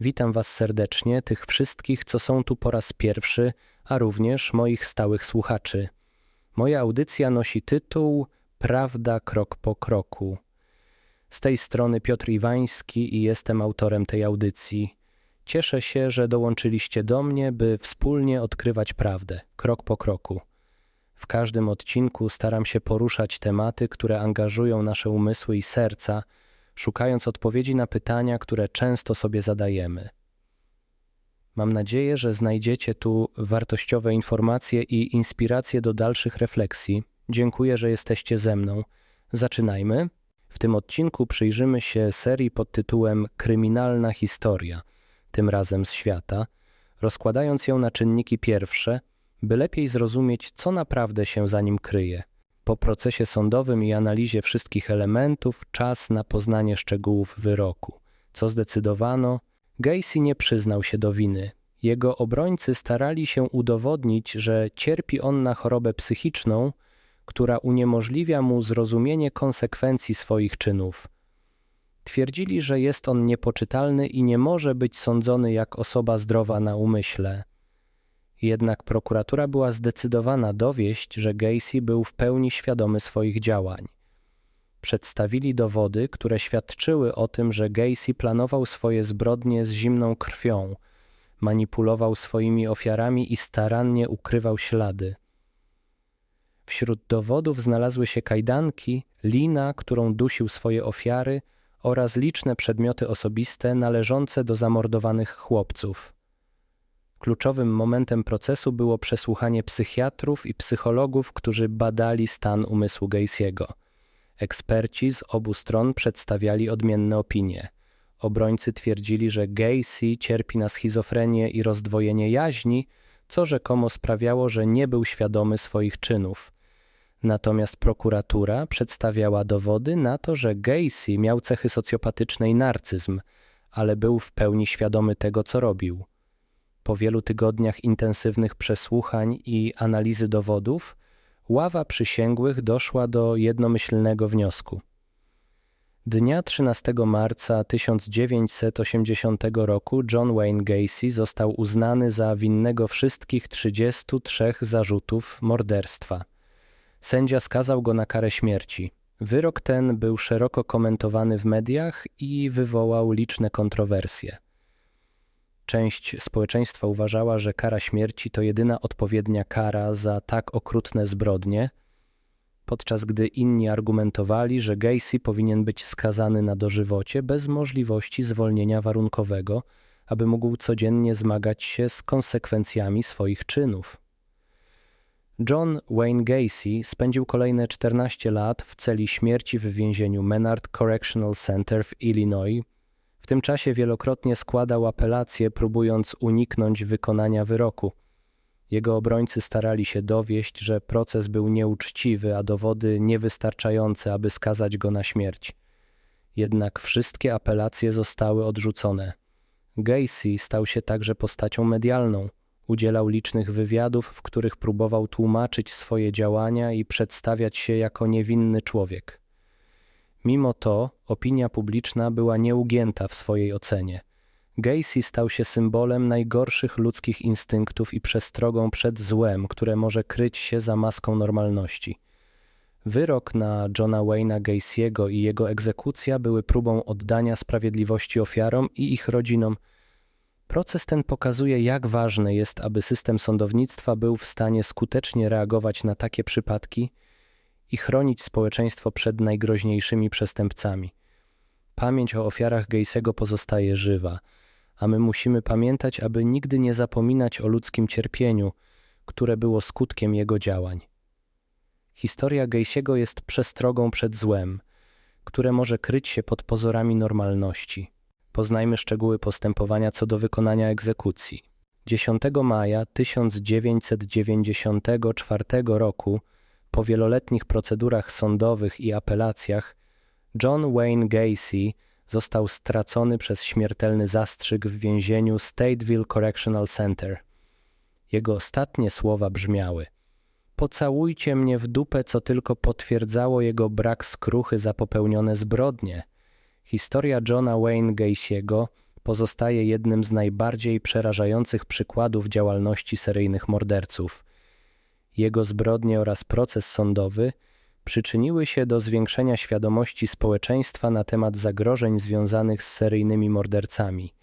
Witam Was serdecznie, tych wszystkich, co są tu po raz pierwszy, a również moich stałych słuchaczy. Moja audycja nosi tytuł Prawda krok po kroku. Z tej strony Piotr Iwański i jestem autorem tej audycji. Cieszę się, że dołączyliście do mnie, by wspólnie odkrywać prawdę, krok po kroku. W każdym odcinku staram się poruszać tematy, które angażują nasze umysły i serca, szukając odpowiedzi na pytania, które często sobie zadajemy. Mam nadzieję, że znajdziecie tu wartościowe informacje i inspiracje do dalszych refleksji. Dziękuję, że jesteście ze mną. Zaczynajmy. W tym odcinku przyjrzymy się serii pod tytułem Kryminalna historia, tym razem z świata, rozkładając ją na czynniki pierwsze, by lepiej zrozumieć, co naprawdę się za nim kryje. Po procesie sądowym i analizie wszystkich elementów, czas na poznanie szczegółów wyroku. Co zdecydowano, Gacy nie przyznał się do winy. Jego obrońcy starali się udowodnić, że cierpi on na chorobę psychiczną, która uniemożliwia mu zrozumienie konsekwencji swoich czynów. Twierdzili, że jest on niepoczytalny i nie może być sądzony jak osoba zdrowa na umyśle. Jednak prokuratura była zdecydowana dowieść, że Gacy był w pełni świadomy swoich działań. Przedstawili dowody, które świadczyły o tym, że Gacy planował swoje zbrodnie z zimną krwią, manipulował swoimi ofiarami i starannie ukrywał ślady. Wśród dowodów znalazły się kajdanki, lina, którą dusił swoje ofiary oraz liczne przedmioty osobiste należące do zamordowanych chłopców. Kluczowym momentem procesu było przesłuchanie psychiatrów i psychologów, którzy badali stan umysłu Gacy'ego. Eksperci z obu stron przedstawiali odmienne opinie. Obrońcy twierdzili, że Gacy cierpi na schizofrenię i rozdwojenie jaźni, co rzekomo sprawiało, że nie był świadomy swoich czynów. Natomiast prokuratura przedstawiała dowody na to, że Gacy miał cechy socjopatyczne i narcyzm, ale był w pełni świadomy tego, co robił. Po wielu tygodniach intensywnych przesłuchań i analizy dowodów, ława przysięgłych doszła do jednomyślnego wniosku. Dnia 13 marca 1980 roku John Wayne Gacy został uznany za winnego wszystkich 33 zarzutów morderstwa. Sędzia skazał go na karę śmierci. Wyrok ten był szeroko komentowany w mediach i wywołał liczne kontrowersje. Część społeczeństwa uważała, że kara śmierci to jedyna odpowiednia kara za tak okrutne zbrodnie, podczas gdy inni argumentowali, że Gacy powinien być skazany na dożywocie bez możliwości zwolnienia warunkowego, aby mógł codziennie zmagać się z konsekwencjami swoich czynów. John Wayne Gacy spędził kolejne 14 lat w celi śmierci w więzieniu Menard Correctional Center w Illinois, w tym czasie wielokrotnie składał apelacje, próbując uniknąć wykonania wyroku. Jego obrońcy starali się dowieść, że proces był nieuczciwy, a dowody niewystarczające, aby skazać go na śmierć. Jednak wszystkie apelacje zostały odrzucone. Gacy stał się także postacią medialną. Udzielał licznych wywiadów, w których próbował tłumaczyć swoje działania i przedstawiać się jako niewinny człowiek. Mimo to opinia publiczna była nieugięta w swojej ocenie. Gacy stał się symbolem najgorszych ludzkich instynktów i przestrogą przed złem, które może kryć się za maską normalności. Wyrok na Johna Wayne'a Gacy'ego i jego egzekucja były próbą oddania sprawiedliwości ofiarom i ich rodzinom. Proces ten pokazuje, jak ważne jest, aby system sądownictwa był w stanie skutecznie reagować na takie przypadki i chronić społeczeństwo przed najgroźniejszymi przestępcami. Pamięć o ofiarach Gejsego pozostaje żywa, a my musimy pamiętać, aby nigdy nie zapominać o ludzkim cierpieniu, które było skutkiem jego działań. Historia Gejsiego jest przestrogą przed złem, które może kryć się pod pozorami normalności. Poznajmy szczegóły postępowania co do wykonania egzekucji. 10 maja 1994 roku po wieloletnich procedurach sądowych i apelacjach, John Wayne Gacy został stracony przez śmiertelny zastrzyk w więzieniu Stateville Correctional Center. Jego ostatnie słowa brzmiały: Pocałujcie mnie w dupę, co tylko potwierdzało jego brak skruchy za popełnione zbrodnie. Historia Johna Wayne Gacy'ego pozostaje jednym z najbardziej przerażających przykładów działalności seryjnych morderców. Jego zbrodnie oraz proces sądowy przyczyniły się do zwiększenia świadomości społeczeństwa na temat zagrożeń związanych z seryjnymi mordercami.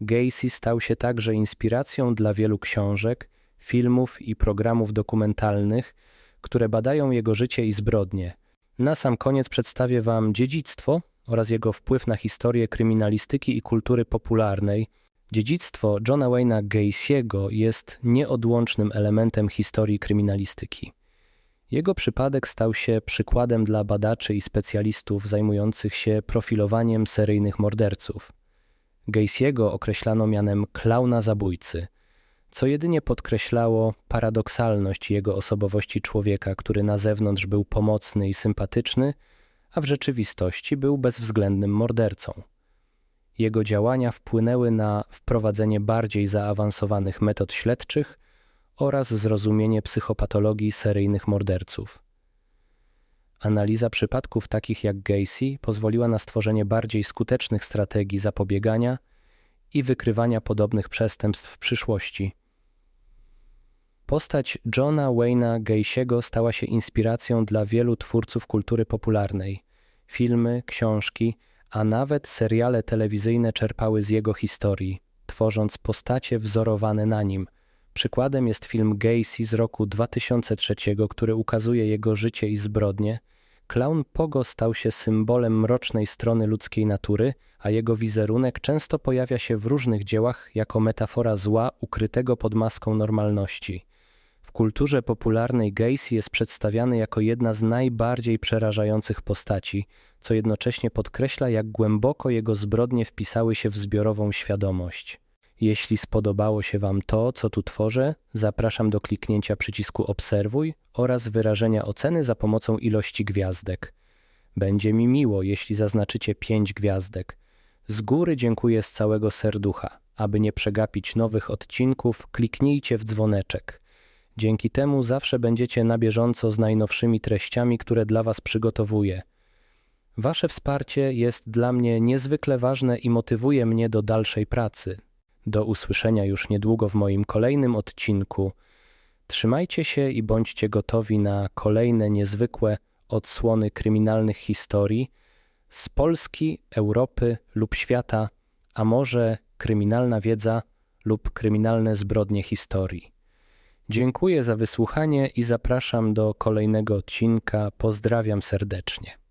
Gacy stał się także inspiracją dla wielu książek, filmów i programów dokumentalnych, które badają jego życie i zbrodnie. Na sam koniec przedstawię Wam dziedzictwo oraz jego wpływ na historię kryminalistyki i kultury popularnej. Dziedzictwo Johna Wayne'a Gacy'ego jest nieodłącznym elementem historii kryminalistyki. Jego przypadek stał się przykładem dla badaczy i specjalistów zajmujących się profilowaniem seryjnych morderców. Gacy'ego określano mianem klauna zabójcy, co jedynie podkreślało paradoksalność jego osobowości człowieka, który na zewnątrz był pomocny i sympatyczny, a w rzeczywistości był bezwzględnym mordercą. Jego działania wpłynęły na wprowadzenie bardziej zaawansowanych metod śledczych oraz zrozumienie psychopatologii seryjnych morderców. Analiza przypadków takich jak Gacy pozwoliła na stworzenie bardziej skutecznych strategii zapobiegania i wykrywania podobnych przestępstw w przyszłości. Postać Johna Wayne'a Gacy'ego stała się inspiracją dla wielu twórców kultury popularnej. Filmy, książki, a nawet seriale telewizyjne czerpały z jego historii, tworząc postacie wzorowane na nim. Przykładem jest film Gacy z roku 2003, który ukazuje jego życie i zbrodnie. Clown Pogo stał się symbolem mrocznej strony ludzkiej natury, a jego wizerunek często pojawia się w różnych dziełach jako metafora zła ukrytego pod maską normalności. Kulturze popularnej Gacy jest przedstawiany jako jedna z najbardziej przerażających postaci, co jednocześnie podkreśla, jak głęboko jego zbrodnie wpisały się w zbiorową świadomość. Jeśli spodobało się Wam to, co tu tworzę, zapraszam do kliknięcia przycisku Obserwuj oraz wyrażenia oceny za pomocą ilości gwiazdek. Będzie mi miło, jeśli zaznaczycie 5 gwiazdek. Z góry dziękuję z całego serducha. Aby nie przegapić nowych odcinków, kliknijcie w dzwoneczek. Dzięki temu zawsze będziecie na bieżąco z najnowszymi treściami, które dla Was przygotowuję. Wasze wsparcie jest dla mnie niezwykle ważne i motywuje mnie do dalszej pracy. Do usłyszenia już niedługo w moim kolejnym odcinku. Trzymajcie się i bądźcie gotowi na kolejne niezwykłe odsłony kryminalnych historii z Polski, Europy lub świata, a może kryminalna wiedza lub kryminalne zbrodnie historii. Dziękuję za wysłuchanie i zapraszam do kolejnego odcinka. Pozdrawiam serdecznie.